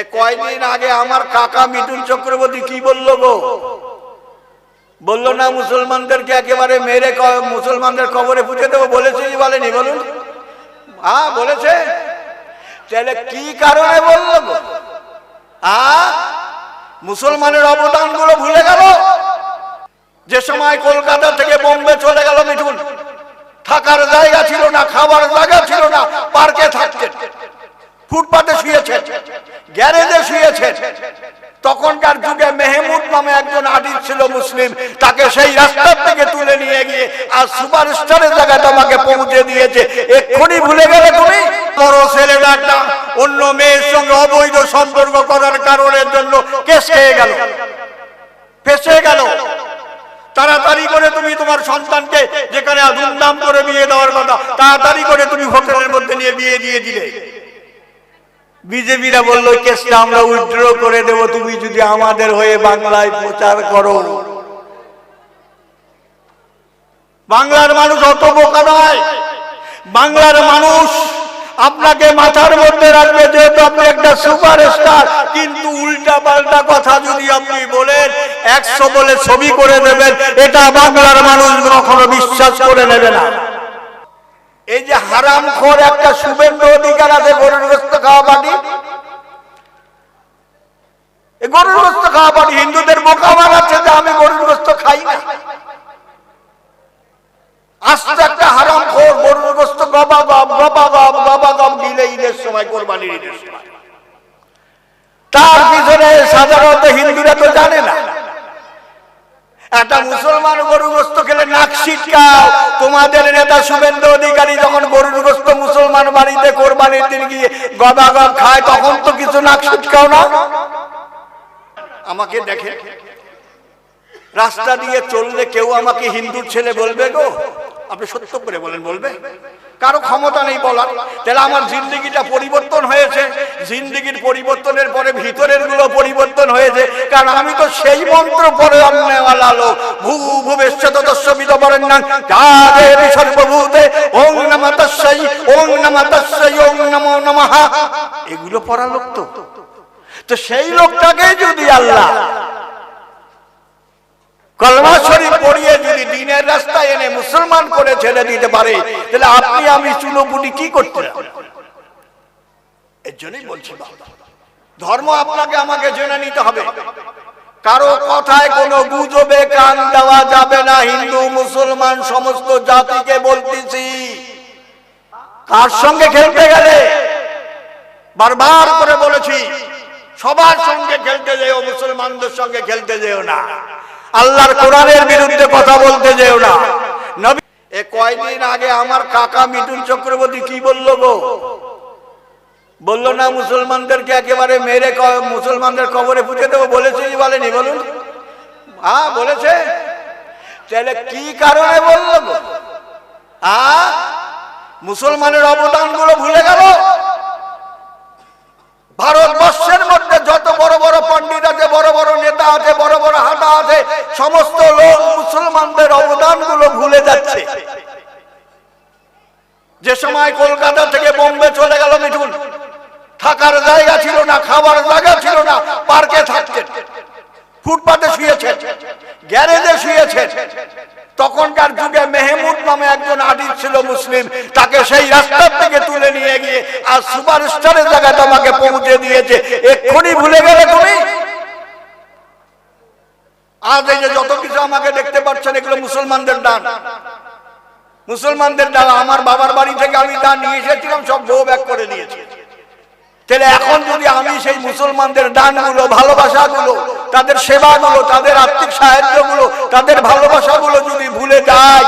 এ কয়দিন আগে আমার কাকা মিঠুন চক্রবর্তী কি বলল গো? বলল না, মুসলমানদেরকে একেবারে মেরে মুসলমানদের কবরে পুঁতে দেবো বলেছে বলেনি, বলুন। হ্যাঁ বলেছে? তাহলে কি কারণে বলল গো? মুসলমানের অবদানগুলো ভুলে গেল? যে সময় কলকাতা থেকে বোম্বে চলে গেল মিঠুন। থাকার জায়গা ছিল না, খাবার জায়গা ছিল না, পার্কে থাকতেন। ফুটপাতে শুয়েছেন। গ্যারেজে শুয়েছেন। তখনকার যুগে মেহমুদ নামে একজন আর্টিস্ট ছিল মুসলিম, তাকে সেই রাস্তার থেকে তুলে নিয়ে গিয়ে আর সুপারস্টারের জায়গায় তোমাকে পৌঁছে দিয়েছে। এক্ষুনি ভুলে গেলে তুমি? বড় ছেলেরা একটা অন্য মেয়ের সঙ্গে অবৈধ সম্পর্ক করার কারণের জন্য কেস খেয়ে গেল। ফেসে গেল। তাড়াতাড়ি করে তুমি তোমার সন্তানকে যেখানে ধুমধাম করে বিয়ে দেওয়ার কথা, তাড়াতাড়ি করে তুমি হোটেলের মধ্যে নিয়ে বিয়ে দিয়ে দিলে। বিজেপিরা বলল, কেসটা আমরা উইথড্র করে দেব, তুমি যদি আমাদের হয়ে বাংলায় প্রচার করো। বাংলার মানুষ অত বোকা নয়। বাংলার মানুষ আপনাকে মাথার মধ্যে রাখবে, যেহেতু আপনি একটা সুপারস্টার। কিন্তু উল্টা পাল্টা কথা যদি আপনি বলেন, একশো বলে ছবি করে দেবেন, এটা বাংলার মানুষ কখনো বিশ্বাস করে নেবে না। এই যে হারাম খোর একটা শুভেন্দু অধিকার আছে গরুর গ্রস্ত খাওয়া এই গরুর গোস্ত খাওয়া পার্টি হিন্দুদের বোকা বানাচ্ছে যে আমি গরুর গোস্ত খাই না। একটা হারাম খোর, গরুর গোস্ত গবা গব গবা গব গবা গব দিলে ঈদের সময় কোরবানির ঈদের সময়। তার পিছনে সাধারণত হিন্দুরা তো জানে না। একটা মুসলমান গরু গোস্ত খেলে নাক ছিটকাও। তোমাদের নেতা শুভেন্দু অধিকারী যখন গরুর গোস্ত মুসলমান বাড়িতে কোরবানির দিন গিয়ে গদা গদ খায়, তখন তো কিছু নাক ছিটকাও না? আমাকে দেখে। রাস্তা দিয়ে চললে কেউ আমাকে হিন্দুর ছেলে বলবে গো? আপনি সত্য করে বলেন, বলবে? কারও ক্ষমতা নেই বলার। তাহলে আমার জিন্দগিটা পরিবর্তন হয়েছে। জিন্দগির পরিবর্তনের পরে ভিতরেরগুলো পরিবর্তন হয়েছে। কারণ আমি তো সেই মন্ত্র পরে আননেওয়ালা লোক। ভূ ভুবেশ্বত বলেন না। যাদের সর্বভূতে। ওং নম তস্যই ওং নম তস্যই ওং নমো নমঃ। এগুলো পড়া লোক তো। তো সেই লোকটাকে যদি আল্লাহ কলমা দিনের রাস্তায় এনে মুসলমান করে ছেড়ে দিতে পারে। তাহলে আপনি আমি চুলোপুটি কি করতে এর জন্যই বলছি ধর্ম আপনাকে আমাকে জেনে নিতে হবে। কারও কথায় কোনো গুজবে কান দেওয়া যাবে না, হিন্দু, মুসলমান, সমস্ত জাতিকে বলতেছি। কার সঙ্গে খেলতে গেলে? বারবার করে বলেছি, সবার সঙ্গে খেলতে যেও, মুসলমানদের সঙ্গে খেলতে যেও না। আল্লাহর কোরআনের বিরুদ্ধে কথা বলতে যেও না। নবী এ কয়দিন আগে আমার কাকা মিঠুন চক্রবর্তী কি বলল গো? বলল না, মুসলমানদেরকে একেবারে মেরে মুসলমানদের কবরে পুঁতে দেবো বলেছে বলেনি, বলুন। হ্যাঁ বলেছে? তাহলে কি কারণে বলল গো? আ, মুসলমানের অবদানগুলো ভুলে গেল? ভারতবর্ষের যত বড় বড় পণ্ডিত আছে, বড় বড় নেতা আছে, বড় বড় হাটা আছে, সমস্ত লোক মুসলমানদের অবদানগুলো ভুলে যাচ্ছে। যে সময় কলকাতা থেকে বোম্বে চলে গেল মিঠুন, থাকার জায়গা ছিল না, খাবার জায়গা ছিল না, পার্কে থাকতেন। ফুটপাতে শুয়েছেন, গ্যারেজে শুয়েছেন। তখনকার যুগে মেহমুদ নামে একজন আর্টিস্ট ছিল মুসলিম, তাকে সেই রাস্তার থেকে তুলে নিয়ে গিয়ে আর সুপারস্টারের জায়গায় তোমাকে পৌঁছে দিয়েছে। এক্ষুনি ভুলে গেলে তুমি? আজ এই যে যত কিছু আমাকে দেখতে পাচ্ছেন, এগুলো মুসলমানদের দান। মুসলমানদের দান, আমার বাবার বাড়ি থেকে আমি দান নিয়ে এসেছিলাম, সব বউ ব্যাক করে নিয়েছি। তাহলে এখন যদি আমি সেই মুসলমানদের দানগুলো, ভালোবাসাগুলো, তাদের সেবাগুলো, তাদের আর্থিক সাহায্যগুলো, তাদের ভালোবাসাগুলো যদি ভুলে যাই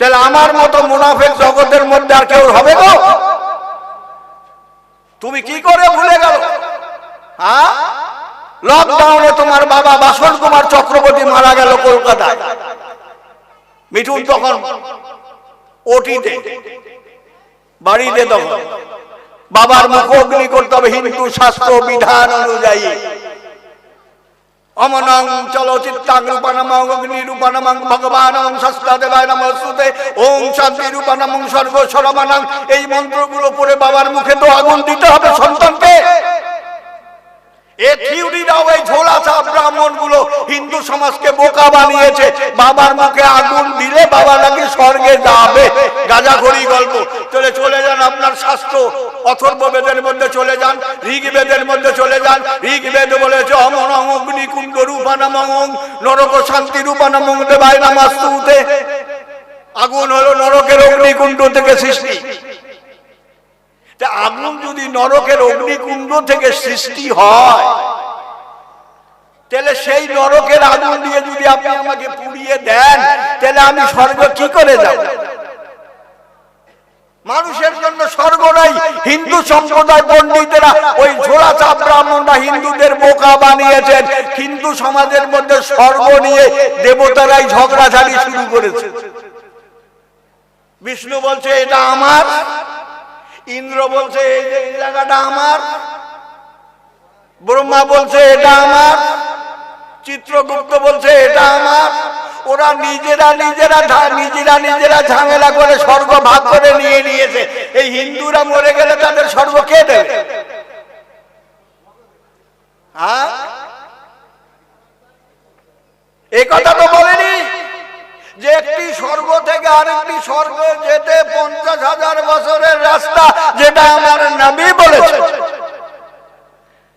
তাহলে আমার মতো মুনাফেক জগতের মধ্যে আর কেউ হবে গো? তুমি কি করে ভুলে গেল? হ্যাঁ? লকডাউনে তোমার বাবা বাসন কুমার চক্রবর্তী মারা গেল কলকাতায়। মিঠুন তখন ওটিতে, বাড়িতে তখন। বাবার মুখ অগ্নি করতে হবে হিন্দু শাস্ত্র বিধান অনুযায়ী। অমনং রূপানমং ভগবানং সস্তাদেবায় নমস্তুতে। ওম সর্ব সরমানং এই মন্ত্রগুলো পড়ে বাবার মুখে তো আগুন দিতে হবে সন্তানকে। হিন্দু সমাজকে বানিয়েছে। বাবার আগুন দিলে বাবা স্বর্গে গাজা ঘড়ি গল্প। মধ্যে চলে যান মধ্যে চলে যান। বলেছে নরক শান্তি রূপানামং আগুন হলো নরকের অগ্নিকুণ্ড থেকে সৃষ্টি। তা আগুন যদি নরকের অগ্নিকুণ্ড থেকে সৃষ্টি হয়, তাহলে সেই নরকের আগুন দিয়ে যদি আপনি আমাকে পুড়িয়ে দেন, তাহলে আমি স্বর্গ কি করে যাব? মানুষের জন্য স্বর্গ নাই, হিন্দু সম্প্রদায় পণ্ডিতেরা ওই ঝোলা চাপ ব্রাহ্মণরা হিন্দুদের বোকা বানিয়েছেন। হিন্দু সমাজের মধ্যে স্বর্গ নিয়ে দেবতারাই ঝগড়াঝাড়ি শুরু করেছে। বিষ্ণু বলছে, এটা আমার ইন্দ্র বলছে, এই যে জায়গাটা আমার। ব্রহ্মা বলছে, এটা আমার। চিত্রগুপ্ত বলছে, এটা আমার। ওরা নিজেরা নিজেরা নিজেরা নিজেরা ঝামেলা করে স্বর্গ ভাগ করে নিয়ে নিয়েছে। এই হিন্দুরা মরে গেলে তাদের স্বর্গ কে দেবে? হ্যাঁ? কথা তো বলেনি যে একটি স্বর্গ থেকে আরেকটি স্বর্গে যেতে পঞ্চাশ হাজার বছরের রাস্তা যেটা আমার নবী বলেছে,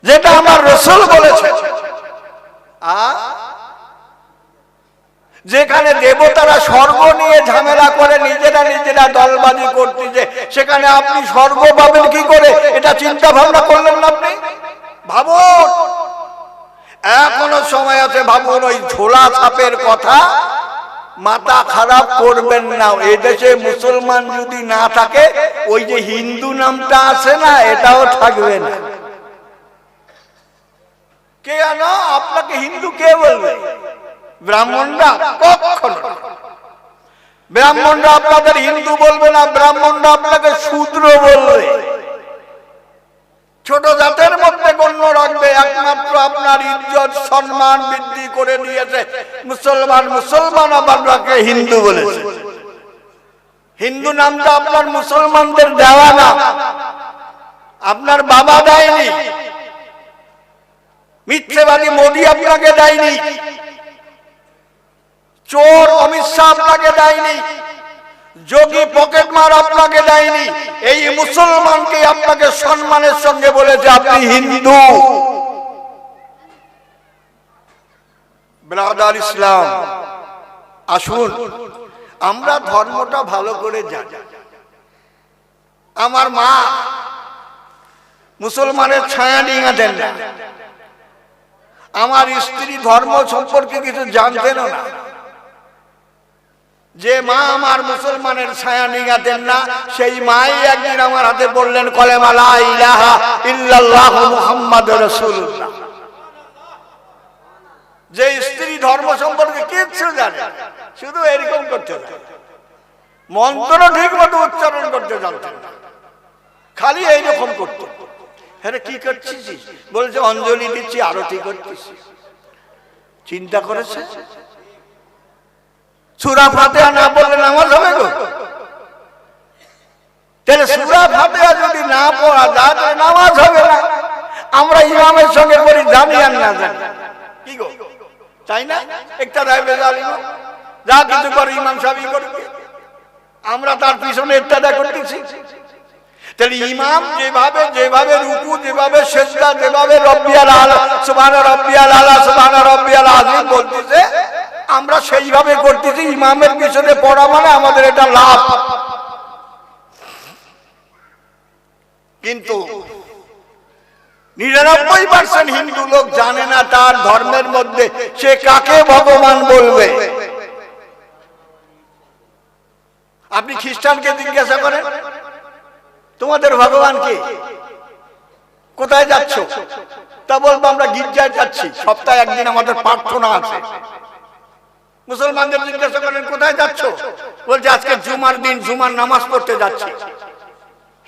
যেটা আমার রসুল বলেছে? যেখানে দেবতারা স্বর্গ নিয়ে ঝামেলা করে, নিজেরা নিজেরা দলবাজি করতেছে, সেখানে আপনি স্বর্গ পাবেন কি করে? এটা চিন্তা ভাবনা করলেন না আপনি? ভাবুন। এখনও সময় আছে ভাবুন, ওই ঝোলা ছাপের কথা মাথা খারাপ করবেন না। এই দেশে মুসলমান যদি না থাকে, ওই যে হিন্দু নামটা আছে না, এটাও থাকবে না। কে জানো, আপনাকে হিন্দু কে বলবে? ব্রাহ্মণরা কখনো। ব্রাহ্মণরা আপনাদের হিন্দু বলবে না, ব্রাহ্মণরা আপনাকে শূদ্র বলবে। ছোট জাতের মধ্যে গণ্য রাখবে, একমাত্র আপনার ইজ্জত, সম্মান বৃদ্ধি করে দিয়েছে। মুসলমান মুসলমান আপনাকে হিন্দু বলেছে। হিন্দু নামটা আপনার মুসলমানদের দেওয়া না। আপনার বাবা দেয়নি। মিথ্যেবাদী মোদী আপনাকে দেয়নি। চোর অমিত শাহ আপনাকে দেয়নি। যোগী পকেট মার আপনাকে দেয়নি। এই মুসলমানকে আপনাকে সম্মানের সঙ্গে বলেছে আপনি হিন্দু। ব্রাদার ইসলাম, আসুন, আমরা ধর্মটা ভালো করে জানি। আমার মা মুসলমানের ছায়া নিয়ে দেন আমার স্ত্রী ধর্ম সম্পর্কে কিছু জানতেনও না। যে মা আমার মুসলমানের ছায়া নিগাতেন না, সেই মাই একদিন আমার হাতে বললেন, কলেমা লা ইলাহা যে স্ত্রী ধর্ম সম্পর্কে কিচ্ছু জানে শুধু এরকম করতে মন্ত্র ঠিক মতো উচ্চারণ করতে জানতেন না। খালি এইরকম করতো। হ্যাঁ কি করছিস? বলছে, অঞ্জলি দিচ্ছি, আরতি করছিস চিন্তা করেছে? সুরা ফাতেহা না বললে নামাজ হবে গো? তাহলে সুরা ফাতেহা যদি না পড়া যায়, তাহলে নামাজ হবে না। আমরা ইমামের সঙ্গে পড়ি, জানি আর না জানি। কি গো? তাই না? একটা রাইবে জানি যা কিছু করে ইমাম সাহেবই করবে। আমরা তার পিছনে একটা করতেছি। তাহলে ইমাম যেভাবে যেভাবে রুকু, যেভাবে সেজদা, যেভাবে রব্বিয়াল আলা, সুবহান রব্বিয়াল আলা, সুবহান রব্বিয়াল আযীম বলতেছে আমরা সেইভাবে করতেছি, ইমামের পিছনে পড়া মানে আমাদের এটা লাভ। কিন্তু নিরানব্বই পার্সেন্ট হিন্দু লোক জানে না তার ধর্মের মধ্যে সে কাকে ভগবান বলবে। আপনি খ্রিস্টানকে জিজ্ঞাসা করেন, তোমাদের ভগবান কে? কোথায় যাচ্ছ? তা বলব, আমরা গির্জায় যাচ্ছি, সপ্তাহে একদিন আমাদের প্রার্থনা আছে। মুসলমানদের জিজ্ঞাসা করেন কোথায় যাচ্ছ? বলছে, আজকে জুমার দিন, জুমার নামাজ পড়তে যাচ্ছি।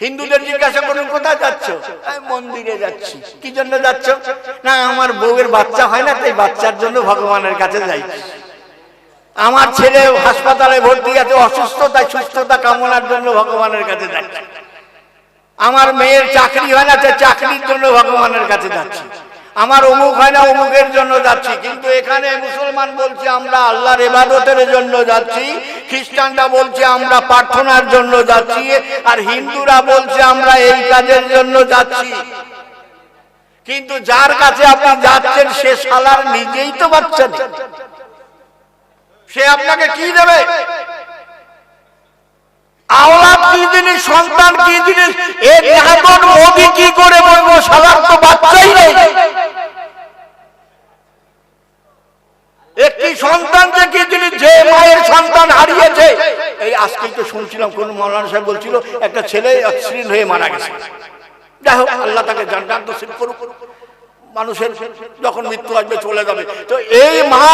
হিন্দুদের জিজ্ঞাসা করুন কোথায় যাচ্ছ? মন্দিরে যাচ্ছি। কি জন্য যাচ্ছ? না, আমার বউয়ের বাচ্চা হয় না, তাই বাচ্চার জন্য ভগবানের কাছে যাইছি। আমার ছেলে হাসপাতালে ভর্তি আছে, অসুস্থতা, সুস্থতা কামনার জন্য ভগবানের কাছে যাচ্ছি। আমার মেয়ের চাকরি হয় না, তাই চাকরির জন্য ভগবানের কাছে যাচ্ছি। আমার অমুক হয় না, অমুকের জন্য যাচ্ছি। কিন্তু এখানে মুসলমান বলছে, আমরা আল্লাহর এবাদতের জন্য যাচ্ছি, খ্রিস্টানরা বলছে, আমরা প্রার্থনার জন্য যাচ্ছি, আর হিন্দুরা বলছে, আমরা এই কাজের জন্য যাচ্ছি। কিন্তু যার কাছে আপনি যাচ্ছেন, সে শালার নিজেই তো বাচ্চা সে আপনাকে কি দেবে? আওলাদ কি জিনিস, সন্তান কি জিনিস? এ মোদি কি করে বলব? শালার তো বাচ্চাই নেই। একটি সন্তান যে কি জিনিস যে মায়ের সন্তান হারিয়েছে, এই আজকেই তো শুনছিলাম কোন মৌলানা সাহেব বলছিল, একটা ছেলে অশ্লীল হয়ে মারা গেছে। যাই হোক, আল্লাহ তাকে জান্নাত নসিব করুক। মানুষের যখন মৃত্যু আসবে, চলে যাবে। তো এই মা,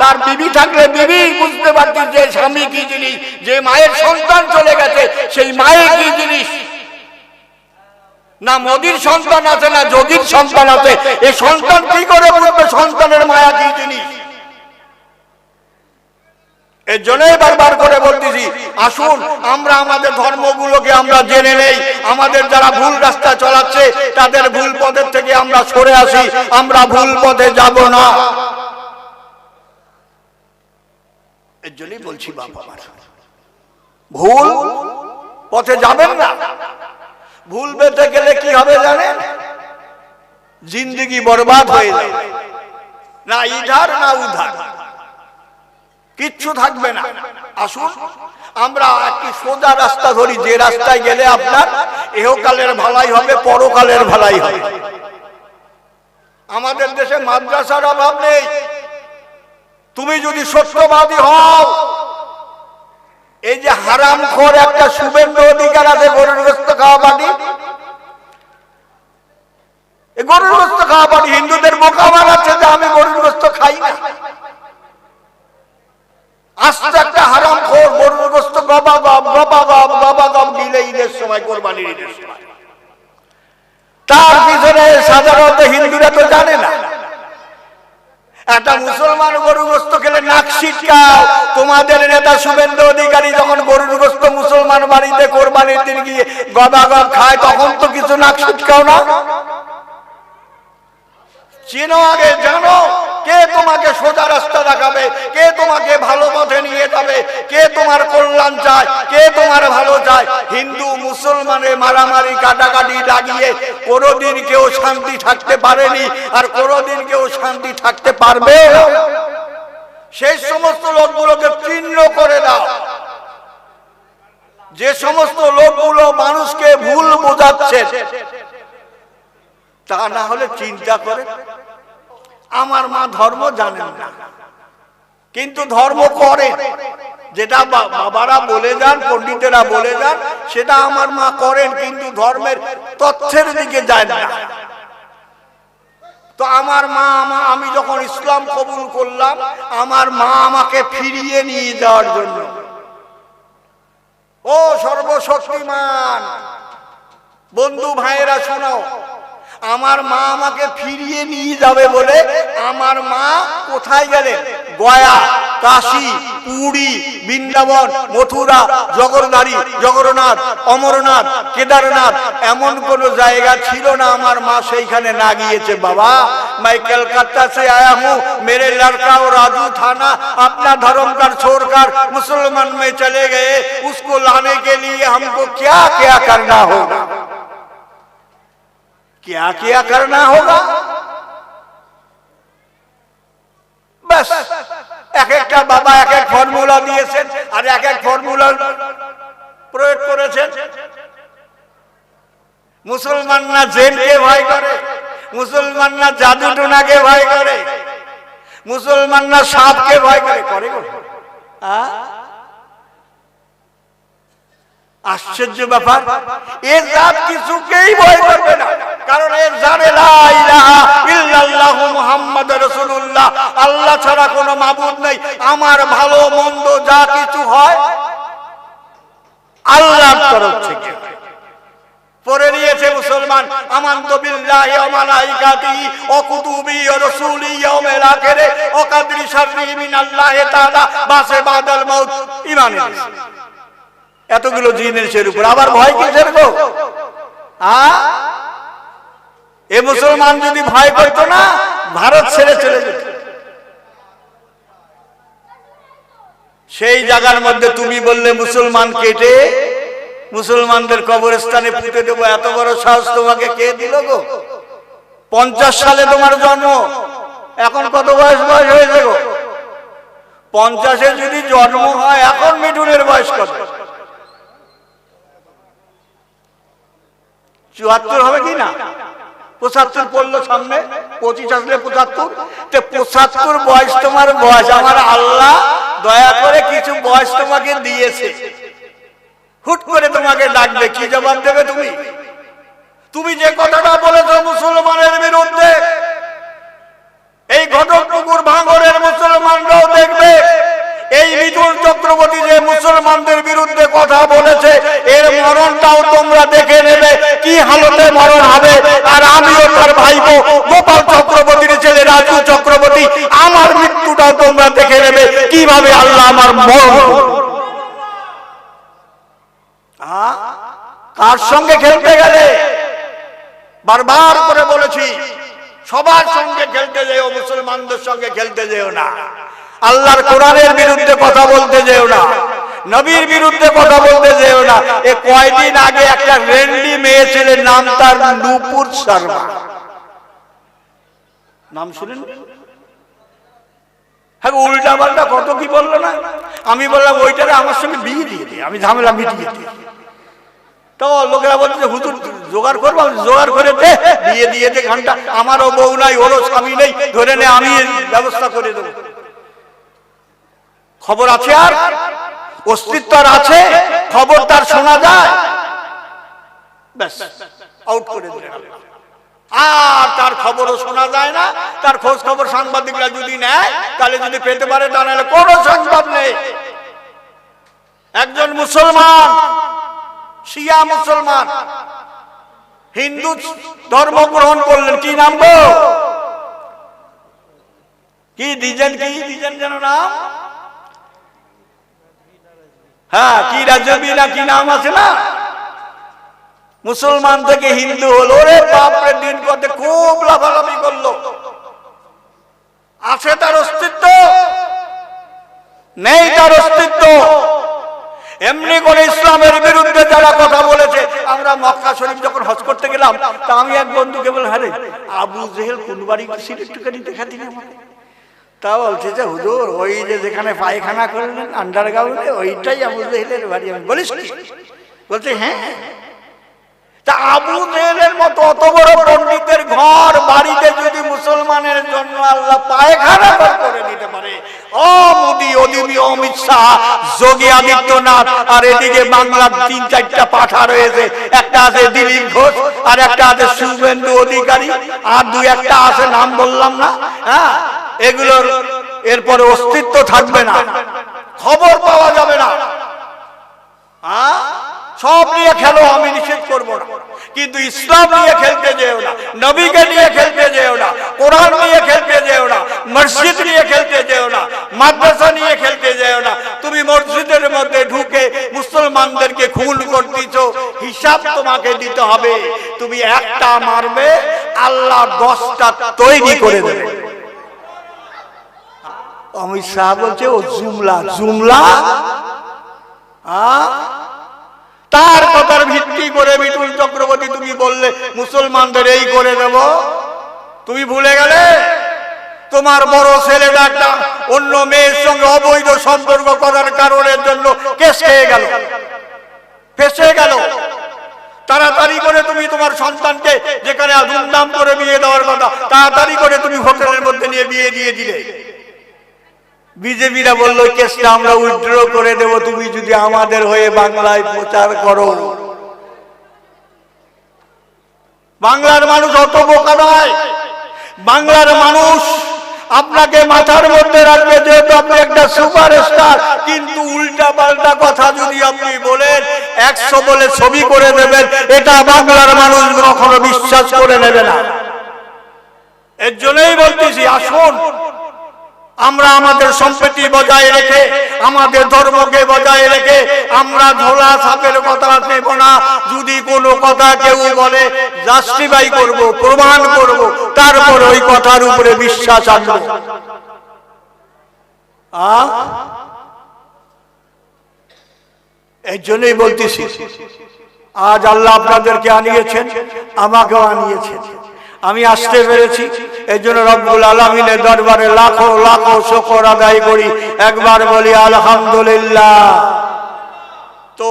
তার বিবি থাকলে বিবি, বুঝতে পারতি যে স্বামী কি জিনিস, যে মায়ের সন্তান চলে গেছে, সেই মায়ের কি জিনিস? না মোদির সন্তান আছে, না যোগীর সন্তান আছে। এই সন্তান কি করে বুঝবে সন্তানের মায়া কি জিনিস? এর জন্যই বারবার করে বলতেছি, আসুন, আমরা আমাদের ধর্মগুলোকে আমরা জেনে নেই, আমাদের যারা ভুল রাস্তা চলাচ্ছে, তাদের ভুল পথের থেকে আমরা সরে আসি, আমরা ভুল পথে যাব না। এর জন্যই বলছি বাবা ভুল পথে যাবেন না। ভুল পেতে গেলে কি হবে জানেন? জিন্দগি বরবাদ হয়ে যাবে। না ইধার, না উধার। কিচ্ছু থাকবে না। আসুন, আমরা একটি সোজা রাস্তা ধরি, যে রাস্তায় গেলে আপনার এহকালের ভালাই হবে, পরকালের ভালাই হবে। আমাদের দেশে মাদ্রাসার অভাব নেই। তুমি যদি সত্যবাদী হও, এই যে হারাম খোর একটা শুভেন্দু অধিকার আছে গরুর গোস্ত খাওয়া এই গরুর গোস্ত খাওয়া পাটি হিন্দুদের বোকা বানাচ্ছে যে আমি গরুর গোস্ত খাই না। একটা তার পিছনে সাধারণত হিন্দুরা তো জানে না। একটা মুসলমান গরু খেলে নাক ছিটকাও, তোমাদের নেতা শুভেন্দু অধিকারী যখন গরুর গোস্ত মুসলমান বাড়িতে কোরবানির দিন গিয়ে গবা খায়, তখন তো কিছু নাক ছিটকাও না। চিনো আগে, জানো? কে তোমাকে সোজা রাস্তা দেখাবে? কে তোমাকে ভালো পথে নিয়ে যাবে? কে তোমার কল্যাণ চায়? কে তোমার ভালো চায়? হিন্দু, মুসলমানের মারামারি, কাটাকাটি লাগিয়ে কোনোদিন কেউ শান্তি থাকতে পারেনি আর কোনোদিন কেউ শান্তি থাকতে পারবে সেই সমস্ত লোকগুলোকে চিহ্ন করে দাও। যে সমস্ত লোকগুলো মানুষকে ভুল বোঝাচ্ছে তা না হলে চিন্তা করে। আমার মা ধর্ম জানেন না। কিন্তু ধর্ম করে। যেটা বাবারা বলে যান, পণ্ডিতেরা বলে যান, সেটা আমার মা করেন, কিন্তু ধর্মের তথ্যের দিকে যায় না। তো আমার মা আমা- আমি যখন ইসলাম কবুল করলাম, আমার মা আমাকে ফিরিয়ে নিয়ে যাওয়ার জন্য। ও সর্বশক্তিমান! বন্ধু ভাইয়েরা শোনো আমার মা আমাকে ফিরিয়ে নিয়ে যাবে বলে আমার মা কোথায় গেলেন গয়া কাশী পুরী বৃন্দাবন মথুরা জগন্নারী জগন্নাথ অমরনাথ কেদারনাথ এমন কোন জায়গা ছিল না আমার মা সেইখানে না গিয়েছে বাবা मैं कलकत्ता से आया हूँ मेरे लड़का और राजू था ना अपना धर्म कर छोड़कर मुसलमान में चले गए उसको लाने के लिए हमको क्या क्या करना होगा क्या क्या करना होगा बस এক একটা বাবা এক এক ফর্মুলা দিয়েছেন আর এক এক ফর্মুলা প্রয়োগ করেছেন মুসলমানরা জেনকে ভয় করে মুসলমানরা জাদু টোনাকে ভয় করে মুসলমানরা সাপকে ভয় করে করে গো? আ? আশ্চর্য ব্যাপার, এর জাত কিছুকেই ভয় করবে না। কারণ এর জানে মুহাম্মাদুর রাসূলুল্লাহ। আল্লাহ ছাড়া কোনো মাবুদ নেই। আমার ভালো মন্দ যা কিছু হয়, আল্লাহর তরফ থেকে। পরে নিয়েছে মুসলমান, আমান্ত বিল্লাহি ওয়া মালাইকাতিহি ওয়া কুতুবিহি ওয়া রাসূলিহি ইয়াউমিল আখিরে ওয়া কাদরি শাররিহি মিনাল্লাহি তাআলা। বাসে বাদাল মাউত ঈমান এতগুলো জিনিসের উপর। আবার ভয় কিসের গো? এ মুসলমান যদি ভয় করতো না ভারত ছেড়ে চলে যেত। সেই জায়গার মধ্যে তুমি বললে মুসলমান কেটে মুসলমানদের কবরস্থানে পুঁতে দেবো। এত বড় সাহস তোমাকে কে দিল গো? পঞ্চাশ সালে তোমার জন্ম। এখন কত বয়স বয়স হয়েছে গো? পঞ্চাশে যদি জন্ম হয় এখন মিঠুনের বয়স কত চুয়াত্তর হবে কি না? পঁচাত্তর পড়ল সামনে, পঁচিশ আসলে পঁচাত্তর। তো পঁচাত্তর বয়স তোমার বয়স, আমার আল্লাহ দয়া করে কিছু বয়স তোমাকে দিয়েছে। হুট করে তোমাকে ডাকবে, কি জবাব দেবে তুমি? তুমি যে কথাটা বলেছ মুসলমানের বিরুদ্ধে, এই ঘটক পুকুর ভাঙরের মুসলমানরাও দেখবে। এই মিথুন চক্রবর্তী যে মুসলমানদের বিরুদ্ধে কথা বলেছে, এর মরণটাও তোমরা দেখে নেবে, কি হালতে মরণ হবে। আর আমিও তার ভাইপো, গোপাল চক্রবর্তীর ছেলে রাজু চক্রবর্তী, আমার মৃত্যুটাও তোমরা দেখে নেবে, কীভাবে আল্লাহ আমার মরণ? কার সঙ্গে খেলতে গেলে? বারবার করে বলেছি, সবার সঙ্গে খেলতে যেও, মুসলমানদের সঙ্গে খেলতে যেও না। আল্লাহর কোরআনের বিরুদ্ধে কথা বলতে যেও না। নবীর বিরুদ্ধে কথা বলতে যেও না। এ কয়দিন আগে একটা রেন্ডি মেয়ে ছেলের নাম তার নুপুর শর্মা। নাম শুনেন? হ্যাঁ উল্টা পাল্টা কত কি বলল না? আমি বললাম, ওইটারে আমার সঙ্গে বিয়ে দিয়ে দিই আমি ঝামেলা মিটিয়ে দিই। তো লোকেরা বলছে, হুজুর, জোগাড় করব? জোগাড় করে দে। বিয়ে দিয়ে দে ঘণ্টা। আমারও বউ নাই, ওরও স্বামী নেই। ধরে নে, আমি ব্যবস্থা করে দেবো। খবর আছে আর? অস্তিত্ব আর আছে? খবর তার শোনা যায়? আউট করে আর তার খবরও শোনা যায় না, তার খোঁজ খবর সাংবাদিকরা যদি নেয়, তাহলে যদি পেতে পারে, তা তাহলে কোনো সংবাদ নেই। একজন মুসলমান, শিয়া মুসলমান, হিন্দু ধর্ম গ্রহণ করলেন, কি নাম গো? কি দিজেন কি? দিজেন যেন নাম? হ্যাঁ কি রাজবি না কি নাম আছে না? মুসলমান থেকে হিন্দু হলো রে বাপরে, দিন করতে খুব লাফালাফি করল। আছে তার অস্তিত্ব? নেই তার অস্তিত্ব। এমনি করে ইসলামের বিরুদ্ধে যারা কথা বলেছে, আমরা মক্কা শরীফ যখন হজ করতে গেলাম, তা আমি এক বন্ধুকে বললাম হ্যাঁ আবু জেহেল কোন বাড়ি একটুখানি দেখা দিন আমাকে? তা বলছে যে, হুজুর, ওই যে যেখানে পায়খানা করলেন আন্ডারগ্রাউন্ডে ওইটাই আবু জেহেলের বাড়ি। আমি বলিস বলছে হ্যাঁ। তা আবু জেহেলের মতো অত বড় ঘর বাড়িতে যদি মুসলমানের জন্য আল্লাহ পায়খানা করে দিতে পারে ও মোদি ওদিবি অমিত শাহ, যোগী আদিত্যনাথ, আর এদিকে বাংলার তিন চারটা পাঠা রয়েছে, একটা আছে দিলীপ ঘোষ, আর একটা আছে শুভেন্দু অধিকারী, আর দুই একটা আছে, নাম বললাম না হ্যাঁ? এগুলোর এরপরে অস্তিত্ব থাকবে না। খবর পাওয়া যাবে না? সব নিয়ে খেলো, আমি নিষেধ করব না। কিন্তু ইসলাম নিয়ে খেলতে যেও না, নবীকে নিয়ে খেলতে যেও না, কোরআন নিয়ে খেলতে যেও না, মসজিদ নিয়ে খেলতে যেও না, মাদ্রাসা নিয়ে খেলতে যেও না। তুমি মসজিদের মধ্যে ঢুকে মুসলমানদেরকে খুন করতেছ, হিসাব তোমাকে দিতে হবে। তুমি একটা মারবে, আল্লাহ দশটা তৈরি করে দেবে। অমিত শাহ বলছে, ও জুমলা জুমলা? তার কথার ভিত্তি করে মিঠুন চক্রবর্তী তুমি বললে, মুসলমানদের এই করে দেব। তুমি ভুলে গেলে? তোমার বড় ছেলেটা একটা অন্য মেয়ের সঙ্গে অবৈধ সম্পর্ক করার কারণের জন্য কেস খেয়ে গেল। ফেসে গেল। তাড়াতাড়ি করে তুমি তোমার সন্তানকে যেখানে ধুমধাম করে বিয়ে দেওয়ার কথা, তাড়াতাড়ি করে তুমি হোটেলের মধ্যে নিয়ে বিয়ে দিয়ে দিলে। বিজেপিরা বলল কেসটা আমরা উইথড্র করে দেব, তুমি যদি আমাদের হয়ে বাংলায় প্রচার করো। বাংলার মানুষ অত বোকা নয়। বাংলার মানুষ আপনাকে মাথার মধ্যে রাখবে, যেহেতু আপনি একটা সুপারস্টার। কিন্তু উল্টা পাল্টা কথা যদি আপনি বলেন, একশো বলে ছবি করে দেবেন, এটা বাংলার মানুষ কখনো বিশ্বাস করে নেবে না। এর জন্যই বলতেছি, আসুন। আমরা আমাদের সম্প্রীতি বজায় রেখে, আমাদের ধর্মকে বজায় রেখে আমরা ধোলা সাপের কথা নেব না। যদি কোনো কথা কেউ বলে জাস্টিফাই করব, প্রমাণ করব, তারপর ওই কথার উপরে বিশ্বাস আনব? এই জন্যই বলতেছি, আজ আল্লাহ আপনাদেরকে আনিয়েছেন, আমাকেও আনিয়েছেন। আমি আসতে পেরেছি। এই জন্য রব্বুল আলমিনের দরবারে লাখো লাখো শকর আদায় করি। একবার বলি, আলহামদুলিল্লাহ। তো